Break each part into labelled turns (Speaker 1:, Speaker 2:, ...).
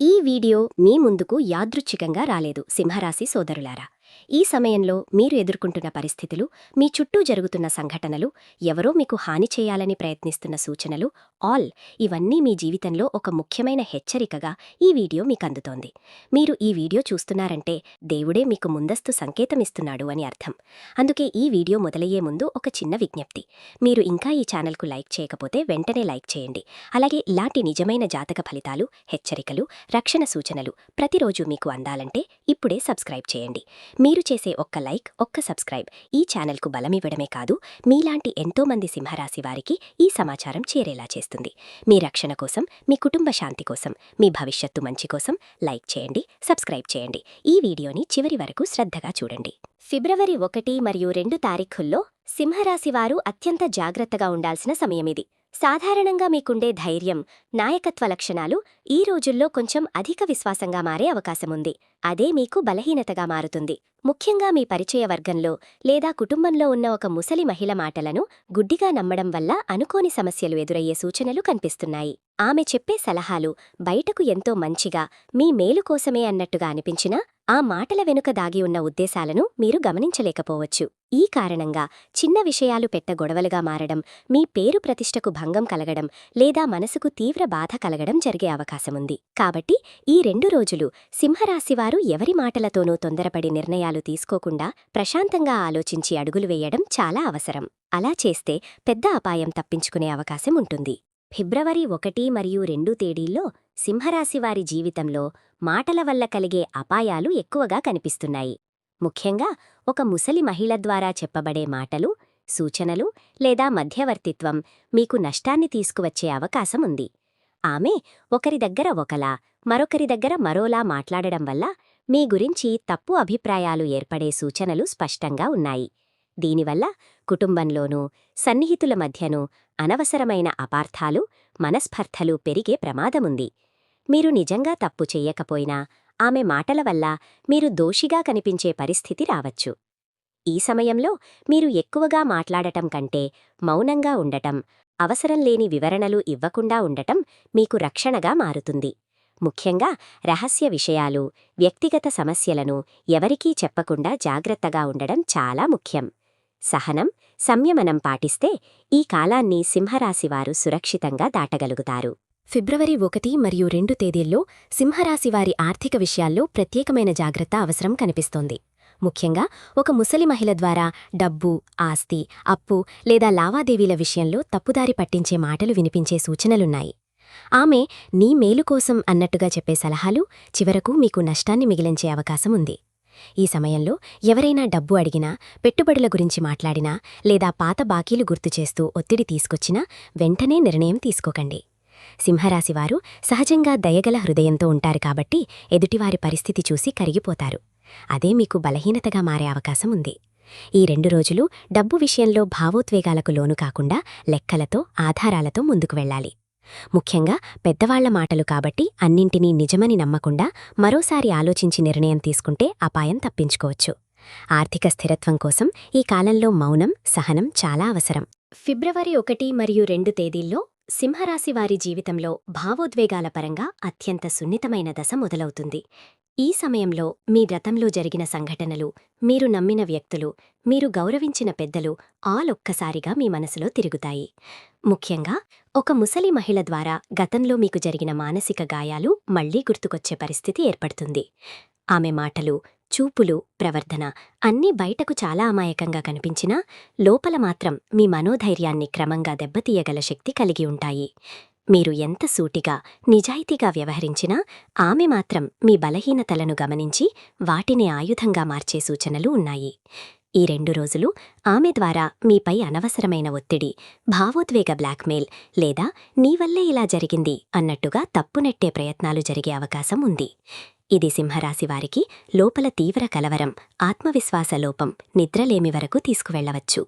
Speaker 1: ఈ వీడియో మీ ముందుకు యాదృచ్ఛికంగా రాలేదు. సింహరాశి సోదరులారా. ఈ సమయంలో మీరు ఎదుర్కొంటున్న పరిస్థితులు మీ చుట్టూ జరుగుతున్న సంఘటనలు ఎవరో మీకు హాని చేయాలని ప్రయత్నిస్తున్న సూచనలు ఆల్ ఇవన్నీ మీ జీవితంలో ఒక ముఖ్యమైన హెచ్చరికగా ఈ వీడియో మీకు అందుతోంది. మీరు ఈ వీడియో చూస్తున్నారంటే దేవుడే మీకు ముందస్తు సంకేతమిస్తున్నాడు అని అర్థం. అందుకే ఈ వీడియో మొదలయ్యే ముందు ఒక చిన్న విజ్ఞప్తి. మీరు ఇంకా ఈ ఛానల్కు లైక్ చేయకపోతే వెంటనే లైక్ చేయండి. అలాగే ఇలాంటి నిజమైన జాతక ఫలితాలు హెచ్చరికలు రక్షణ సూచనలు ప్రతిరోజు మీకు అందాలంటే ఇప్పుడే సబ్స్క్రైబ్ చేయండి. మీరు చేసే ఒక్క లైక్ ఒక్క సబ్స్క్రైబ్ ఈ ఛానల్కు బలమివ్వడమే కాదు మీలాంటి ఎంతో మంది సింహరాశి వారికి ఈ సమాచారం చేరేలా చేస్తుంది. మీ రక్షణ కోసం మీ కుటుంబ శాంతి కోసం మీ భవిష్యత్తు మంచి కోసం లైక్ చేయండి సబ్స్క్రైబ్ చేయండి. ఈ వీడియోని చివరి వరకు శ్రద్ధగా చూడండి. ఫిబ్రవరి ఒకటి మరియు రెండు తారీఖుల్లో సింహరాశివారు అత్యంత జాగ్రత్తగా ఉండాల్సిన సమయమిది. సాధారణంగా మీకుండే ధైర్యం నాయకత్వ లక్షణాలు ఈ రోజుల్లో కొంచెం అధిక విశ్వాసంగా మారే అవకాశముంది. అదే మీకు బలహీనతగా మారుతుంది. ముఖ్యంగా మీ పరిచయ వర్గంలో లేదా కుటుంబంలో ఉన్న ఒక ముసలి మహిళ మాటలను గుడ్డిగా నమ్మడం వల్ల అనుకోని సమస్యలు ఎదురయ్యే సూచనలు కనిపిస్తున్నాయి. ఆమె చెప్పే సలహాలు బయటకు ఎంతో మంచిగా మీ మేలు కోసమే అన్నట్టుగా అనిపించినా ఆ మాటల వెనుక దాగి ఉన్న ఉద్దేశాలను మీరు గమనించలేకపోవచ్చు. ఈ కారణంగా చిన్న విషయాలు పెట్ట గొడవలుగా మారడం మీ పేరు ప్రతిష్టకు భంగం కలగడం లేదా మనసుకు తీవ్ర బాధ కలగడం జరిగే అవకాశముంది. కాబట్టి ఈ రెండు రోజులు సింహరాశివారు ఎవరి మాటలతోనూ తొందరపడి నిర్ణయాలు తీసుకోకుండా ప్రశాంతంగా ఆలోచించి అడుగులు వేయడం చాలా అవసరం. అలా చేస్తే పెద్ద అపాయం తప్పించుకునే అవకాశం ఉంటుంది. ఫిబ్రవరి ఒకటి మరియు రెండు తేదీల్లో సింహరాశివారి జీవితంలో మాటల వల్ల కలిగే అపాయాలు ఎక్కువగా కనిపిస్తున్నాయి. ముఖ్యంగా ఒక ముసలి మహిళ ద్వారా చెప్పబడే మాటలు సూచనలు లేదా మధ్యవర్తిత్వం మీకు నష్టాన్ని తీసుకువచ్చే అవకాశం ఉంది. ఆమె ఒకరి దగ్గర ఒకలా మరొకరి దగ్గర మరోలా మాట్లాడడం వల్ల మీ గురించి తప్పు అభిప్రాయాలు ఏర్పడే సూచనలు స్పష్టంగా ఉన్నాయి. దీనివల్ల కుటుంబంలోనూ సన్నిహితుల మధ్యనూ అనవసరమైన అపార్థాలు మనస్పర్ధలు పెరిగే ప్రమాదముంది. మీరు నిజంగా తప్పు చెయ్యకపోయినా ఆమె మాటల వల్ల మీరు దోషిగా కనిపించే పరిస్థితి రావచ్చు. ఈ సమయంలో మీరు ఎక్కువగా మాట్లాడటం కంటే మౌనంగా ఉండటం అవసరం లేని వివరణలు ఇవ్వకుండా ఉండటం మీకు రక్షణగా మారుతుంది. ముఖ్యంగా రహస్య విషయాలు వ్యక్తిగత సమస్యలను ఎవరికీ చెప్పకుండా జాగ్రత్తగా ఉండడం చాలా ముఖ్యం. సహనం సంయమనం పాటిస్తే ఈ కాలాన్ని సింహరాశివారు సురక్షితంగా దాటగలుగుతారు. ఫిబ్రవరి ఒకటి మరియు రెండు తేదీల్లో సింహరాశివారి ఆర్థిక విషయాల్లో ప్రత్యేకమైన జాగ్రత్త అవసరం కనిపిస్తోంది. ముఖ్యంగా ఒక ముసలి మహిళ ద్వారా డబ్బు ఆస్తి అప్పు లేదా లావాదేవీల విషయంలో తప్పుదారి పట్టించే మాటలు వినిపించే సూచనలున్నాయి. ఆమె నీ మేలు కోసం అన్నట్టుగా చెప్పే సలహాలు చివరకు మీకు నష్టాన్ని మిగిలించే అవకాశం ఉంది. ఈ సమయంలో ఎవరైనా డబ్బు అడిగినా పెట్టుబడుల గురించి మాట్లాడినా లేదా పాత బాకీలు గుర్తుచేస్తూ ఒత్తిడి తీసుకొచ్చినా వెంటనే నిర్ణయం తీసుకోకండి. సింహరాశివారు సహజంగా దయగల హృదయంతో ఉంటారు కాబట్టి ఎదుటివారి పరిస్థితి చూసి కరిగిపోతారు. అదే మీకు బలహీనతగా మారే అవకాశం ఉంది. ఈ రెండు రోజులు డబ్బు విషయంలో భావోద్వేగాలకు లోను కాకుండా లెక్కలతో ఆధారాలతో ముందుకు వెళ్ళాలి. ముఖ్యంగా పెద్దవాళ్ళ మాటలు కాబట్టి అన్నింటినీ నిజమని నమ్మకుండా మరోసారి ఆలోచించి నిర్ణయం తీసుకుంటే అపాయం తప్పించుకోవచ్చు. ఆర్థిక స్థిరత్వం కోసం ఈ కాలంలో మౌనం సహనం చాలా అవసరం. ఫిబ్రవరి ఒకటి మరియు రెండు తేదీల్లో సింహరాశి వారి జీవితంలో భావోద్వేగాల పరంగా అత్యంత సున్నితమైన దశ మొదలవుతుంది. ఈ సమయంలో మీ రథంలో జరిగిన సంఘటనలు మీరు నమ్మిన వ్యక్తులు మీరు గౌరవించిన పెద్దలు ఆలొక్కసారిగా మీ మనసులో తిరుగుతాయి. ముఖ్యంగా ఒక ముసలి మహిళ ద్వారా గతంలో మీకు జరిగిన మానసిక గాయాలు మళ్ళీ గుర్తుకొచ్చే పరిస్థితి ఏర్పడుతుంది. ఆమె మాటలు చూపులు ప్రవర్తన అన్నీ బయటకు చాలా అమాయకంగా కనిపించినా లోపల మాత్రం మీ మనోధైర్యాన్ని క్రమంగా దెబ్బతీయగల శక్తి కలిగి ఉంటాయి. మీరు ఎంత సూటిగా నిజాయితీగా వ్యవహరించినా ఆమె మాత్రం మీ బలహీనతలను గమనించి వాటిని ఆయుధంగా మార్చే సూచనలు ఉన్నాయి. ఈ రెండు రోజులు ఆమె ద్వారా మీపై అనవసరమైన ఒత్తిడి భావోద్వేగ బ్లాక్మెయిల్ లేదా నీవల్లే ఇలా జరిగింది అన్నట్టుగా తప్పునెట్టే ప్రయత్నాలు జరిగే అవకాశం ఉంది. ఇది సింహరాశి వారికి లోపల తీవ్ర కలవరం ఆత్మవిశ్వాస లోపం నిద్రలేమి వరకు తీసుకువెళ్ళవచ్చు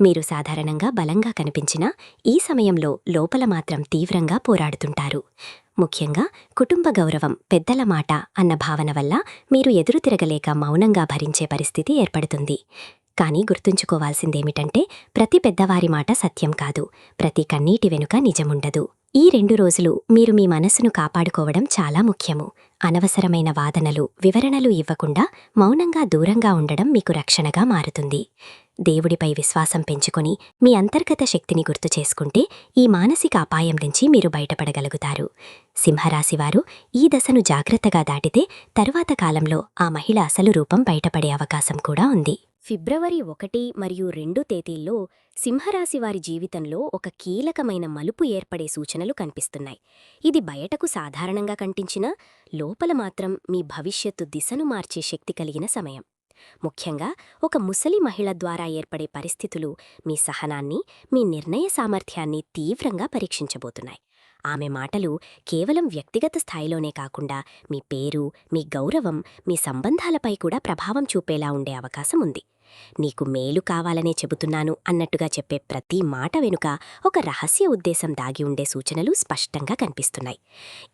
Speaker 1: మీరు సాధారణంగా బలంగా కనిపించినా ఈ సమయంలో లోపల మాత్రం తీవ్రంగా పోరాడుతుంటారు. ముఖ్యంగా కుటుంబ గౌరవం పెద్దల మాట అన్న భావన వల్ల మీరు ఎదురు తిరగలేక మౌనంగా భరించే పరిస్థితి ఏర్పడుతుంది. కానీ గుర్తుంచుకోవాల్సిందేమిటంటే ప్రతి పెద్దవారి మాట సత్యం కాదు. ప్రతి కన్నీటి వెనుక నిజముండదు. ఈ రెండు రోజులు మీరు మీ మనస్సును కాపాడుకోవడం చాలా ముఖ్యము. అనవసరమైన వాదనలు వివరణలు ఇవ్వకుండా మౌనంగా దూరంగా ఉండడం మీకు రక్షణగా మారుతుంది. దేవుడిపై విశ్వాసం పెంచుకొని మీ అంతర్గత శక్తిని గుర్తు చేసుకుంటే ఈ మానసిక అపాయం నుంచి మీరు బయటపడగలుగుతారు. సింహరాశివారు ఈ దశను జాగ్రత్తగా దాటితే తరువాత కాలంలో ఆ మహిళ అసలు రూపం బయటపడే అవకాశం కూడా ఉంది. ఫిబ్రవరి ఒకటి మరియు రెండు తేదీల్లో సింహరాశి వారి జీవితంలో ఒక కీలకమైన మలుపు ఏర్పడే సూచనలు కనిపిస్తున్నాయి. ఇది బయటకు సాధారణంగా కంటించినా లోపల మాత్రం మీ భవిష్యత్తు దిశను మార్చే శక్తి కలిగిన సమయం. ముఖ్యంగా ఒక ముసలి మహిళ ద్వారా ఏర్పడే పరిస్థితులు మీ సహనాన్ని మీ నిర్ణయ సామర్థ్యాన్ని తీవ్రంగా పరీక్షించబోతున్నాయి. ఆమె మాటలు కేవలం వ్యక్తిగత స్థాయిలోనే కాకుండా మీ పేరు మీ గౌరవం మీ సంబంధాలపై కూడా ప్రభావం చూపేలా ఉండే అవకాశం ఉంది. నీకు మేలు కావాలనే చెబుతున్నాను అన్నట్టుగా చెప్పే ప్రతి మాట వెనుక ఒక రహస్య ఉద్దేశం దాగి ఉండే సూచనలు స్పష్టంగా కనిపిస్తున్నాయి.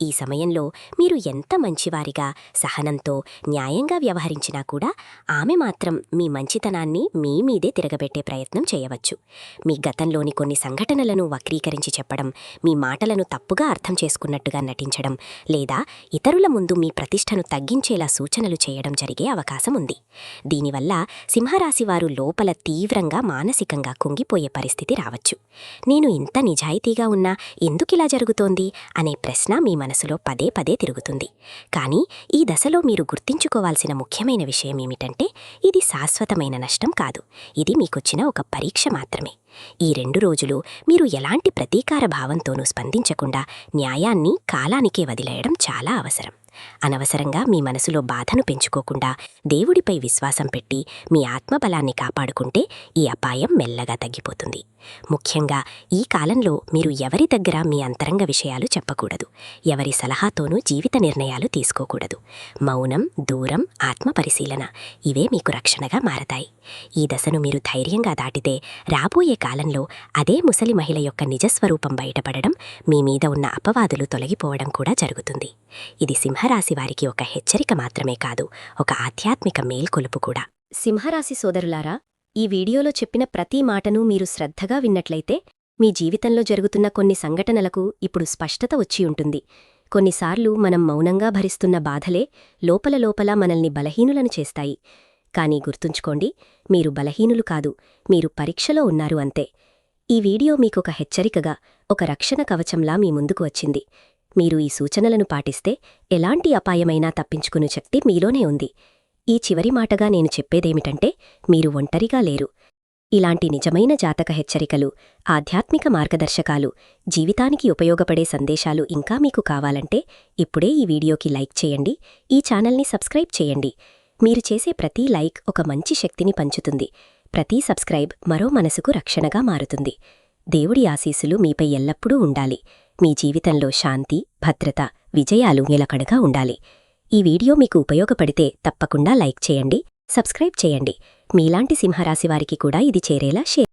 Speaker 1: ఈ సమయంలో మీరు ఎంత మంచివారిగా సహనంతో న్యాయంగా వ్యవహరించినా కూడా ఆమె మాత్రం మీ మంచితనాన్ని మీ మీదే తిరగబెట్టే ప్రయత్నం చేయవచ్చు. మీ గతంలోని కొన్ని సంఘటనలను వక్రీకరించి చెప్పడం మీ మాటలను తప్పుగా అర్థం చేసుకున్నట్టుగా నటించడం లేదా ఇతరుల ముందు మీ ప్రతిష్టను తగ్గించేలా సూచనలు చేయడం జరిగే అవకాశం ఉంది. దీనివల్ల సింహరాశివారు లోపల తీవ్రంగా మానసికంగా కుంగిపోయే పరిస్థితి రావచ్చు. నేను ఇంత నిజాయితీగా ఉన్నా ఎందుకిలా జరుగుతోంది? అనే ప్రశ్న మీ మనసులో పదే పదే తిరుగుతుంది. కానీ ఈ దశలో మీరు గుర్తించుకోవాల్సిన ముఖ్యమైన విషయం ఏమిటంటే ఇది శాశ్వతమైన నష్టం కాదు. ఇది మీకొచ్చిన ఒక పరీక్ష మాత్రమే. ఈ రెండు రోజులు మీరు ఎలాంటి ప్రతీకార భావంతోనూ స్పందించకుండా న్యాయాన్ని కాలానికే వదిలేయడం చాలా అవసరం. అనవసరంగా మీ మనసులో బాధను పెంచుకోకుండా దేవుడిపై విశ్వాసం పెట్టి మీ ఆత్మబలాన్ని కాపాడుకుంటే ఈ అపాయం మెల్లగా తగ్గిపోతుంది. ముఖ్యంగా ఈ కాలంలో మీరు ఎవరి దగ్గర మీ అంతరంగ విషయాలు చెప్పకూడదు. ఎవరి సలహాతోనూ జీవిత నిర్ణయాలు తీసుకోకూడదు. మౌనం దూరం ఆత్మపరిశీలన ఇవే మీకు రక్షణగా మారతాయి. ఈ దశను మీరు ధైర్యంగా దాటితే రాబోయే కాలంలో అదే ముసలి మహిళ యొక్క నిజస్వరూపం బయటపడడం మీ మీద ఉన్న అపవాదులు తొలగిపోవడం కూడా జరుగుతుంది. ఇది సింహరాశి వారికి ఒక హెచ్చరిక మాత్రమే కాదు ఒక ఆధ్యాత్మిక మేల్కొలుపు కూడా. సింహరాశి సోదరులారా ఈ వీడియోలో చెప్పిన ప్రతి మాటను మీరు శ్రద్ధగా విన్నట్లయితే మీ జీవితంలో జరుగుతున్న కొన్ని సంఘటనలకు ఇప్పుడు స్పష్టత వచ్చి ఉంటుంది. కొన్నిసార్లు మనం మౌనంగా భరిస్తున్న బాధలే లోపల లోపల మనల్ని బలహీనులను చేస్తాయి. కానీ గుర్తుంచుకోండి మీరు బలహీనులు కాదు మీరు పరీక్షలో ఉన్నారు అంతే. ఈ వీడియో మీకొక హెచ్చరికగా ఒక రక్షణ కవచంలా మీ ముందుకు వచ్చింది. మీరు ఈ సూచనలను పాటిస్తే ఎలాంటి అపాయమైనా తప్పించుకునే శక్తి మీలోనే ఉంది. ఈ చివరి మాటగా నేను చెప్పేదేమిటంటే మీరు ఒంటరిగా లేరు. ఇలాంటి నిజమైన జాతక హెచ్చరికలు ఆధ్యాత్మిక మార్గదర్శకాలు జీవితానికి ఉపయోగపడే సందేశాలు ఇంకా మీకు కావాలంటే ఇప్పుడే ఈ వీడియోకి లైక్ చేయండి ఈ ఛానల్ని సబ్స్క్రైబ్ చేయండి. మీరు చేసే ప్రతి లైక్ ఒక మంచి శక్తిని పంచుతుంది. ప్రతి సబ్స్క్రైబ్ మరో మనసుకు రక్షణగా మారుతుంది. దేవుడి ఆశీస్సులు మీపై ఎల్లప్పుడూ ఉండాలి. మీ జీవితంలో శాంతి భద్రత విజయాలు నిలకడగా ఉండాలి. ఈ వీడియో మీకు ఉపయోగపడితే తప్పకుండా లైక్ చేయండి సబ్స్క్రైబ్ చేయండి. మీలాంటి సింహరాశివారికి కూడా ఇది చేరేలా షేర్